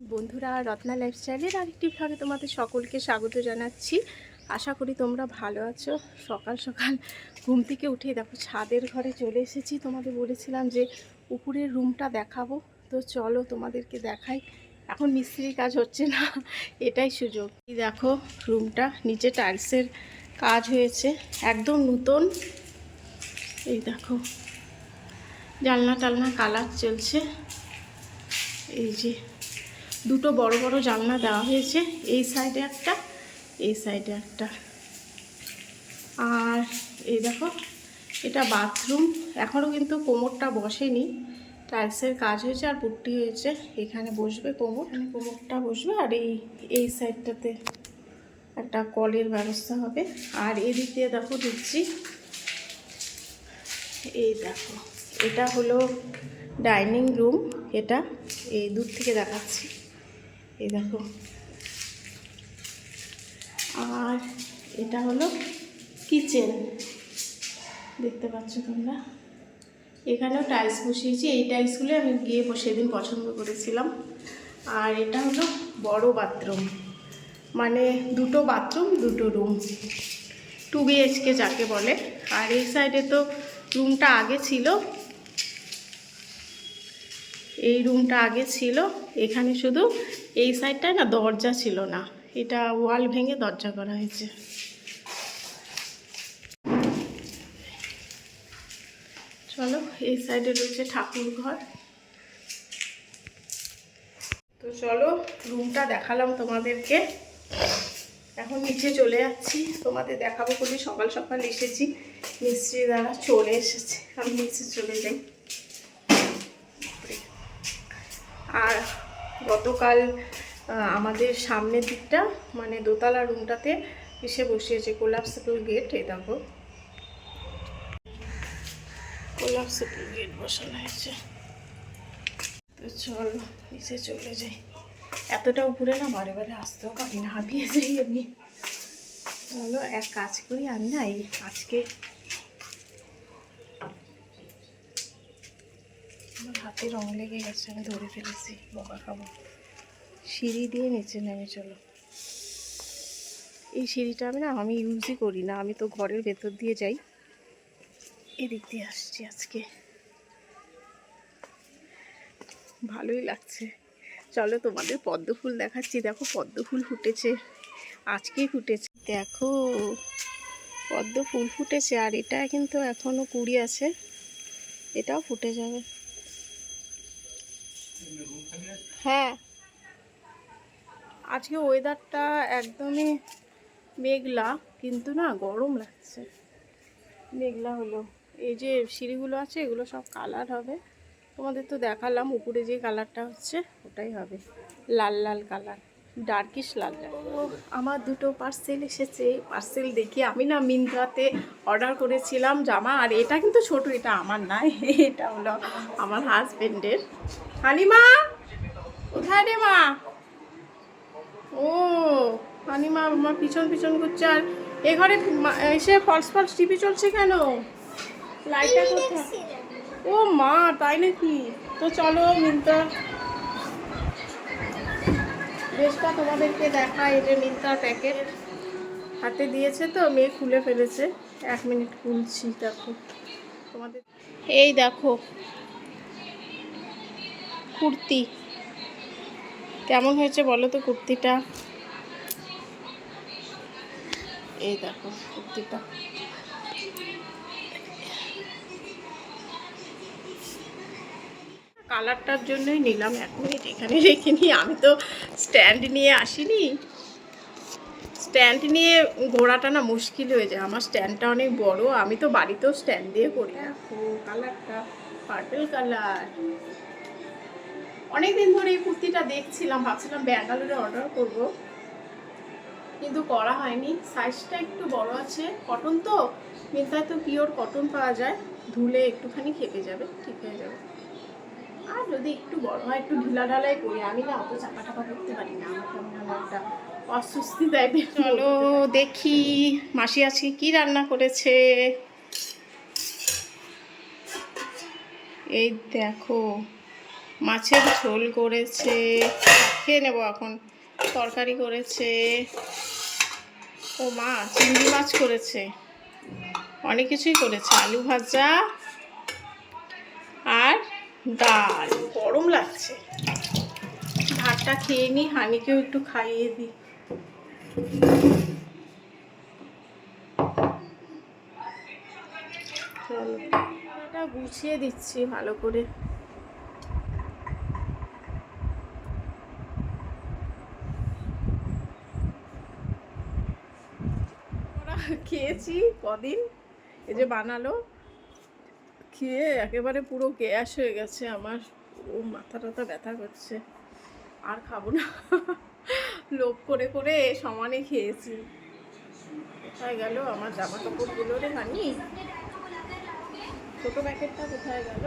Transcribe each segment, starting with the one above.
বন্ধুরা, রত্না লাইফস্টাইলের আরেকটি ভাগে তোমাদের সকলকে স্বাগত জানাচ্ছি। আশা করি তোমরা ভালো আছো। সকাল সকাল ঘুম থেকে উঠে দেখো, ছাদের ঘরে চলে এসেছি। তোমাদের বলেছিলাম যে উপরের রুমটা দেখাবো। তো চলো তোমাদেরকে দেখাই। এখন মিস্ত্রির কাজ হচ্ছে না, এটাই সুযোগ। দেখো রুমটা নিচে টাইলসের কাজ হয়েছে। একদম নতুন। এই দেখো জানলা টালনা কালার চলছে। এই যে দুটো বড় বড় জানলা দেওয়া হয়েছে। এই সাইডে একটা, এই সাইডে একটা। আর এই দেখো, এটা বাথরুম। এখনও কিন্তু কোমরটা বসেনি। টাইলসের কাজ হয়েছে আর পুট্টি হয়েছে। এখানে বসবে কোমর। এখানে কোমরটা বসবে আর এই এই সাইডটাতে একটা কলের ব্যবস্থা হবে। আর এদিক দিয়ে দেখো ঢুকছি এই দেখো, এটা হলো ডাইনিং রুম। এটা এই দূর থেকে দেখাচ্ছি। এই দেখো। আর এটা হলো কিচেন। দেখতে পাচ্ছ তোমরা? এখানেও টাইলস বসিয়েছি। এই টাইলসগুলো আমি গিয়ে সেদিন পছন্দ করেছিলাম। আর এটা হলো বড় বাথরুম মানে দুটো বাথরুম দুটো রুম টু বিএইচকে যাকে বলে। আর এই সাইডে তো রুমটা আগে ছিল। এই রুমটা আগে ছিল, এখানে শুধু এই সাইডটায় না দরজা ছিল না, এটা ওয়াল ভেঙে দরজা করা হয়েছে। চলো, এই সাইডে রয়েছে ঠাকুর ঘর। তো চলো রুমটা দেখালাম তোমাদেরকে। এখন নিচে চলে যাচ্ছি, তোমাদের দেখাবো বলে সকাল সকাল এসেছি। মিস্ত্রি দ্বারা চলে এসেছে, আমি নিচে চলে যাই। আর গতকাল আমাদের সামনের দিকটা মানে দোতলা রুমটাতে এসে বসিয়েছে কোলাপসেবল গেট, এই দেখো। কোলাপসেবল গেট বসানো হয়েছে। তো চলো, নিচে চলে যাই। এতটা উপরে না, বারে বারে আসতেও পারি না হাঁপিয়ে যাই আমি। চলো, এক কাজ করি, আমি না এই আজকে আমার হাতে রং লেগে গেছে, আমি ধরে ফেলেছি, বকা খাব। সিঁড়ি দিয়ে নিচে নেমে চলো। এই সিঁড়িটা আমি না, আমি ইউজই করি না, আমি তো ঘরের ভেতর দিয়ে যাই। এদিক দিয়ে আসছি আজকে। ভালোই লাগছে। চলো তোমাদের পদ্ম ফুল দেখাচ্ছি। দেখো, পদ্ম ফুল ফুটেছে। আজকেই ফুটেছে। দেখো, পদ্ম ফুল ফুটেছে, আর এটা কিন্তু এখনও কুড়ি আছে। এটাও ফুটে যাবে। হ্যাঁ। আজকে ওয়েদারটা একদমই মেঘলা, কিন্তু না গরম লাগছে। মেঘলা হলো। এই যে সিঁড়িগুলো আছে, এগুলো সব কালার হবে। তোমাদের তো দেখালাম, উপরে যে কালারটা হচ্ছে, ওটাই হবে। লাল লাল কালার ডার্কিশ ও আমার দুটো পার্সেল এসেছে। পার্সেল দেখি আমি না মিন্ত্রাতে অর্ডার করেছিলাম জামা, আর এটা কিন্তু ছোট, এটা আমার না, এটা হলো আমার হাজবেন্ডের। হানিমা, কোথায় রে মা? ও, হানিমা আমার পিছন পিছন করছে আর এ ঘরে এসে ফলস ফলস টিভি চলছে কেন? লাইটটা কোথায়? ও মা, তাই নাকি? তো চলো মিন্তা ড্রেসটা তোমাদেরকে দেখায় এটা মিন্তার প্যাকেট। হাতে দিয়েছে তো, মেয়ে খুলে ফেলেছে। এক মিনিট খুলছি, দেখো। তোমাদের এই দেখো, কুর্তি। কেমন হয়েছে বলো তো কুর্তিটা? এই দেখো, কুর্তিটা। কালারটার জন্যই নিলাম। এক মিনিট এখানে রেখে নিই। আমি তো স্ট্যান্ড নিয়ে আসিনি। স্ট্যান্ড নিয়ে ঘোরাটা না মুশকিল হয়ে যায়। আমার স্ট্যান্ডটা অনেক বড়। আমি তো বাড়িতেও স্ট্যান্ড দিয়ে করি কালারটা পার্পেল কালার অনেক দিন ধরে এই কুর্তিটা দেখছিলাম। ভাবছিলাম ব্যাঙ্গালোরে অর্ডার করব। কিন্তু করা হয়নি। সাইজটা একটু বড় আছে। কটন তো। মিন্তায় তো পিওর কটন পাওয়া যায়। ধুলে একটুখানি খেপে যাবে, ঠিক হয়ে যাবে। আর যদি একটু বড় হয়, একটু ঢিলা ঢালাই করি, আমি না অত চাপা টাপা করতে পারি না। আমার কেমন একটা অস্বস্তি টাইপের চলো দেখি, মাসি আজকে কি রান্না করেছে? এই দেখো, মাছের ঝোল করেছে, খেয়ে নেব এখন। তরকারি করেছে। ও মা, চিংড়ি মাছ করেছে। অনেক কিছুই করেছে, আলু ভাজা আর ডাল গরম লাগছে। ভাতটা খেয়ে নিই হানিকেও একটু খাইয়ে দিই চলো। এটা গুছিয়ে দিচ্ছি ভালো করে। খেয়েছি কদিন? এই যে বানালো। খেয়ে একেবারে পুরো গ্যাস হয়ে গেছে আমার। ও মাথা টাথা ব্যথা করছে। আর খাব না। লোভ করে করে সমানে খেয়েছি। কোথায় গেল আমার জামা কাপড়গুলো রে হানি? ছোট প্যাকেটটা কোথায় গেল?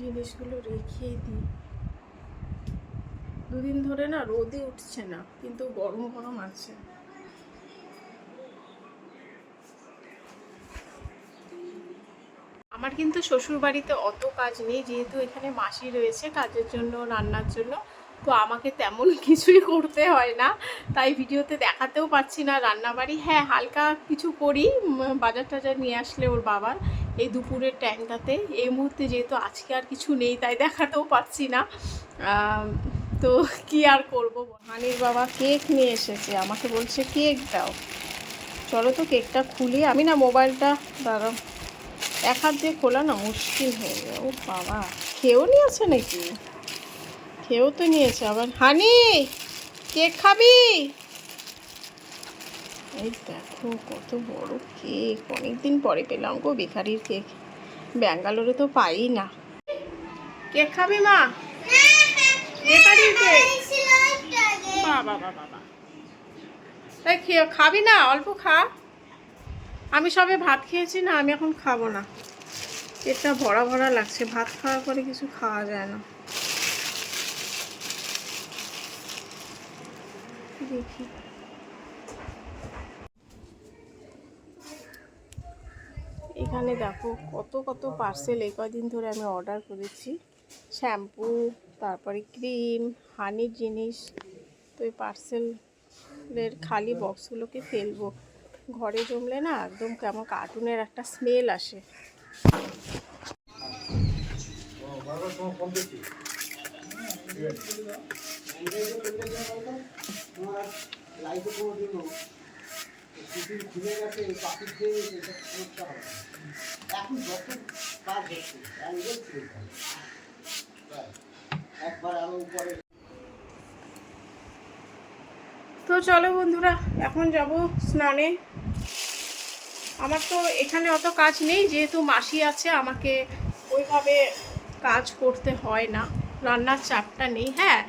জিনিসগুলো রেখে দিই। দুদিন ধরে না রোদে উঠছে না, কিন্তু গরম গরম আছে। আমার কিন্তু শ্বশুর বাড়িতে অত কাজ নেই, যেহেতু এখানে মাসি রয়েছে কাজের জন্য, রান্নার জন্য, তো আমাকে তেমন কিছুই করতে হয় না। তাই ভিডিওতে দেখাতেও পাচ্ছি না রান্নাবাড়ি। হ্যাঁ হালকা কিছু করি বাজার টাজার নিয়ে আসলে ওর বাবার এই দুপুরের টাইমটাতে। এই মুহূর্তে যেহেতু আজকে আর কিছু নেই, তাই দেখাতেও পাচ্ছি না। তো কি আর করব হানির বাবা কেক নিয়ে এসেছে, আমাকে বলছে কেক দাও। চলো তো কেকটা খুলি। আমি না মোবাইলটা, দাঁড়াও, এক হাত দিয়ে খোলা না মুশকিল হয়ে যায়। ও বাবা, খেয়েও নিয়েছে নাকি? খেয়েও তো নিয়েছে, আবার হানি, কেক খাবি? এই দেখো, কত বড় কেক, অনেকদিন পরে পেলাম গো বেকারির কেক। ব্যাঙ্গালোরে তো পাই না। কেক খাবি মা? বাবা বাবা বাবা। তাই খেয়ে খাবি না? অল্প খা। আমি সবে ভাত খেয়েছি না আমি এখন খাব না। পেটটা ভরা ভরা লাগছে। ভাত খাওয়ার পরে কিছু খাওয়া যায় না। দেখি। এখানে দেখো কত কত পার্সেল এই কদিন ধরে আমি অর্ডার করেছি। শ্যাম্পু তারপরে ক্রিম হানির জিনিস, তো এই পার্সেলের খালি বক্সগুলোকে ফেলব। ঘরে জমলে না একদম কেমন কার্টুনের একটা স্মেল আসে। তো চলো বন্ধুরা, এখন যাব স্নানে। আমার তো এখানে অত কাজ নেই, যেহেতু মাসি আছে, আমাকে ওইভাবে কাজ করতে হয় না। রান্নার চাপটা নেই হ্যাঁ।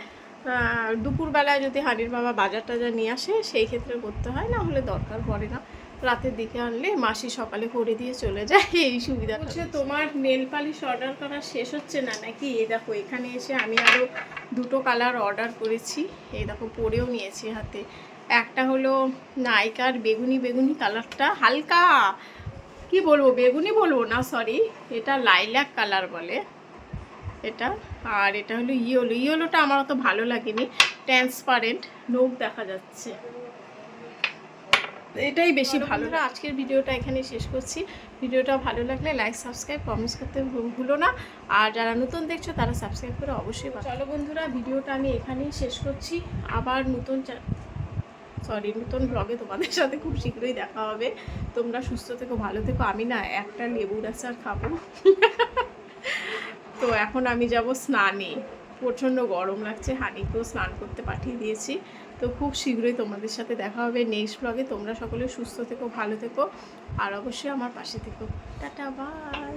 দুপুরবেলায় যদি হাড়ির বাবা বাজার টাজার নিয়ে আসে, সেই ক্ষেত্রে করতে হয়, না হলে দরকার পড়ে না। রাতের দিকে আনলে মাসি সকালে করে দিয়ে চলে যায় এই সুবিধা হচ্ছে তোমার নেল পালিশ অর্ডার করা শেষ হচ্ছে না নাকি? এই দেখো এখানে এসে আমি আরও দুটো কালার অর্ডার করেছি। এই দেখো পরেও নিয়েছি হাতে। একটা হলো নাইকার বেগুনি বেগুনি কালারটা হালকা। কি বলব বেগুনি বলব না সরি এটা লাইলাক কালার বলে। এটা আর এটা হলো ইয়েলো। ইয়েলোটা আমার অত ভালো লাগেনি। ট্রান্সপারেন্ট নোক দেখা যাচ্ছে। এটাই বেশি ভালো আজকের ভিডিওটা এখানে শেষ করছি। ভিডিওটা ভালো লাগলে লাইক সাবস্ক্রাইব কমেন্টস করতে ভুলো না। আর যারা নতুন দেখছ তারা সাবস্ক্রাইব করে অবশ্যই চলো বন্ধুরা ভিডিওটা আমি এখানেই শেষ করছি। আবার নতুন সরি নতুন ব্লগে তোমাদের সাথে খুব শীঘ্রই দেখা হবে। তোমরা সুস্থ থেকো ভালো থেকো। আমি না একটা লেবুর আচার খাব। তো এখন আমি যাব স্নানে। প্রচণ্ড গরম লাগছে হানিকেও স্নান করতে পাঠিয়ে দিয়েছি। তো খুব শীঘ্রই তোমাদের সাথে দেখা হবে নেক্সট ব্লগে তোমরা সকলে সুস্থ থেকো, ভালো থেকো। আর অবশ্যই আমার পাশে থেকো। Tata bye